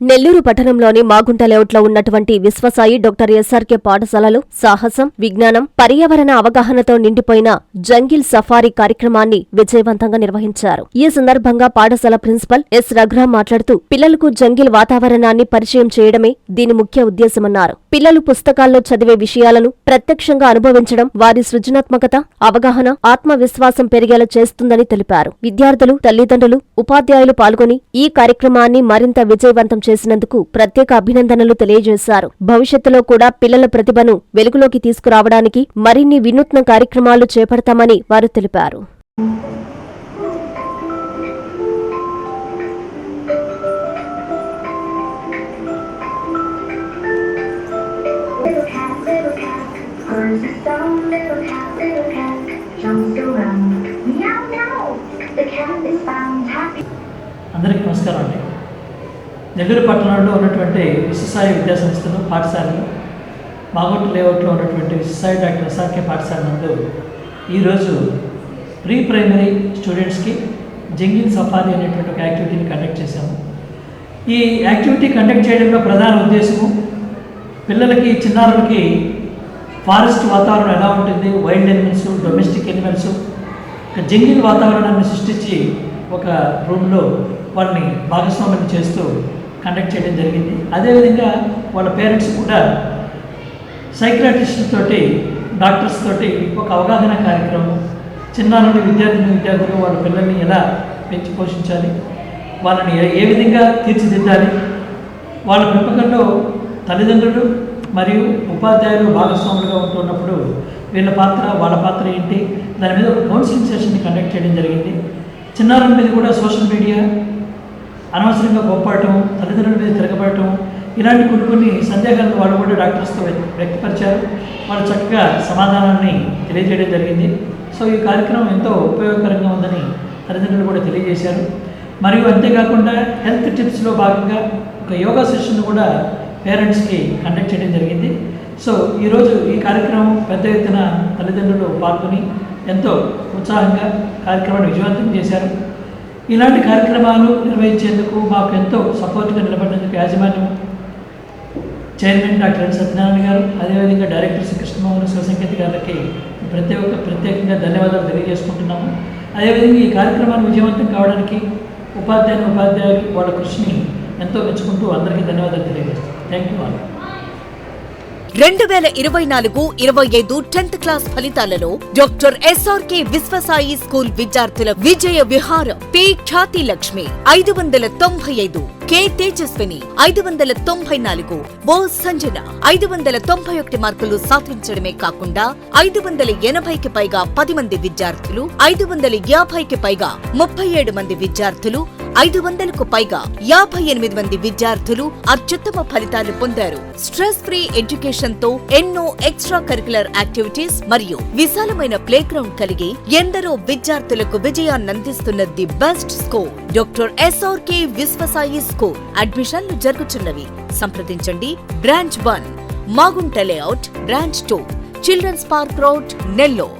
నెల్లూరు పట్టణంలోని మాగుంట లేఅవుట్లో ఉన్నటువంటి విశ్వసాయి డాక్టర్ ఎస్ఆర్కే పాఠశాలలో సాహసం విజ్ఞానం పర్యావరణ అవగాహనతో నిండిపోయిన జంగిల్ సఫారీ కార్యక్రమాన్ని విజయవంతంగా నిర్వహించారు. ఈ సందర్భంగా పాఠశాల ప్రిన్సిపల్ ఎస్. రఘురాం మాట్లాడుతూ పిల్లలకు జంగిల్ వాతావరణాన్ని పరిచయం చేయడమే దీని ముఖ్య ఉద్దేశమన్నారు. పిల్లలు పుస్తకాల్లో చదివే విషయాలను ప్రత్యక్షంగా అనుభవించడం వారి సృజనాత్మకత అవగాహన ఆత్మవిశ్వాసం పెరిగేలా చేస్తుందని తెలిపారు. విద్యార్థులు తల్లిదండ్రులు ఉపాధ్యాయులు పాల్గొని ఈ కార్యక్రమాన్ని మరింత విజయవంతం చేసినందుకు ప్రత్యేక అభినందనలు తెలియజేశారు. భవిష్యత్తులో కూడా పిల్లల ప్రతిభను వెలుగులోకి తీసుకురావడానికి మరిన్ని వినూత్న కార్యక్రమాలు చేపడతామని వారు తెలిపారు. అందరికీ నమస్కారం అండి. నెల్లూరు పట్టణంలో ఉన్నటువంటి విశ్వసాయి విద్యా సంస్థలు పాఠశాలలు మాగొట్టు లేఅవుట్లో ఉన్నటువంటి విశ్వసాయి డాక్టర్ ఎస్ఆర్కే పాఠశాల నందు ఈరోజు ప్రీ ప్రైమరీ స్టూడెంట్స్కి జంగిల్ సఫారీ అనేటువంటి ఒక యాక్టివిటీని కండక్ట్ చేశాము. ఈ యాక్టివిటీ కండక్ట్ చేయడంలో ప్రధాన ఉద్దేశము పిల్లలకి చిన్నారులకి ఫారెస్ట్ వాతావరణం ఎలా ఉంటుంది వైల్డ్ ఎనిమల్స్ డొమెస్టిక్ ఎనిమల్స్ ఒక జంగిల్ వాతావరణాన్ని సృష్టించి ఒక రూమ్లో వాళ్ళని భాగస్వామ్యం చేస్తూ కండక్ట్ చేయడం జరిగింది. అదేవిధంగా వాళ్ళ పేరెంట్స్ కూడా సైక్రాటిస్ట్ తోటి డాక్టర్స్ తోటి ఒక అవగాహన కార్యక్రమం చిన్నారులు విద్యార్థిని విద్యార్థులు వాళ్ళ పిల్లల్ని ఎలా పెంచి పోషించాలి వాళ్ళని ఏ- ఏ విధంగా తీర్చిదిద్దాలి వాళ్ళ పెంపకంలో తల్లిదండ్రులు మరియు ఉపాధ్యాయులు భాగస్వాములుగా ఉంటున్నప్పుడు వీళ్ళ పాత్ర వాళ్ళ పాత్ర ఏంటి దాని మీద ఒక కౌన్సిలింగ్ సెషన్ని కండక్ట్ చేయడం జరిగింది. చిన్నారుల మీద కూడా సోషల్ మీడియా అనవసరంగా గొప్పడటం తల్లిదండ్రుల మీద తిరగబడటం ఇలాంటి కొన్ని కొన్ని సందేహాలను వాళ్ళు కూడా డాక్టర్స్తో వ్యక్తపరిచారు. వాళ్ళు చక్కగా సమాధానాన్ని తెలియజేయడం జరిగింది. సో ఈ కార్యక్రమం ఎంతో ఉపయోగకరంగా ఉందని తల్లిదండ్రులు కూడా తెలియజేశారు. మరియు అంతేకాకుండా హెల్త్ టిప్స్లో భాగంగా ఒక యోగా సెషన్ కూడా పేరెంట్స్కి కండక్ట్ చేయడం జరిగింది. సో ఈరోజు ఈ కార్యక్రమం పెద్ద ఎత్తున తల్లిదండ్రులు పాల్గొని ఎంతో ఉత్సాహంగా కార్యక్రమాన్ని విజయవంతం చేశారు. ఇలాంటి కార్యక్రమాలు నిర్వహించేందుకు మాకు ఎంతో సపోర్ట్గా నిలబడినందుకు యాజమాన్యం చైర్మన్ డాక్టర్ ఎన్ సత్యనారాయణ గారు అదేవిధంగా డైరెక్టర్ శ్రీ కృష్ణమోహన్ శివసంకేత్ గారికి ప్రత్యేక ప్రత్యేకంగా ధన్యవాదాలు తెలియజేసుకుంటున్నాము. అదేవిధంగా ఈ కార్యక్రమాన్ని విజయవంతం కావడానికి ఉపాధ్యాయులు ఉపాధ్యాయులు వాళ్ళ కృషిని ఎంతో మెచ్చుకుంటూ అందరికీ ధన్యవాదాలు తెలియజేస్తాం థ్యాంక్ యూ ఆల్ రెండు వేల ఇరవై నాలుగు ఇరవై ఐదు టెన్త్ క్లాస్ ఫలితాలలో డాక్టర్ ఎస్ఆర్కే విశ్వసాయి స్కూల్ విద్యార్థుల విజయ విహారం పి ఖ్యాతి లక్ష్మి ఐదు వందల తొంభై ఐదు. కె తేజస్విని ఐదు వందల తొంభై నాలుగు. ఓ సంజన ఐదు వందల తొంభై ఒకటి మార్కులు సాధించడమే కాకుండా ఐదు వందల ఎనభైకి పైగా పది మంది విద్యార్థులు ఐదు వందల యాభైకి పైగా ముప్పై ఏడు మంది విద్యార్థులు ఐదు వందలకు పైగా యాభై ఎనిమిది మంది విద్యార్థులు అత్యుత్తమ ఫలితాలు పొందారు. స్ట్రెస్ ఫ్రీ ఎడ్యుకేషన్తో ఎన్నో ఎక్స్ట్రా కరికులర్ యాక్టివిటీస్ మరియు విశాలమైన ప్లే గ్రౌండ్ కలిగి ఎందరో విద్యార్థులకు విజయాన్నందిస్తున్న the best score. Doctor SRK Vishwasai school అడ్మిషన్లు జరుగుతున్నవి సంప్రదించండి. Branch one Magunta layout branch two children's park road Nellore.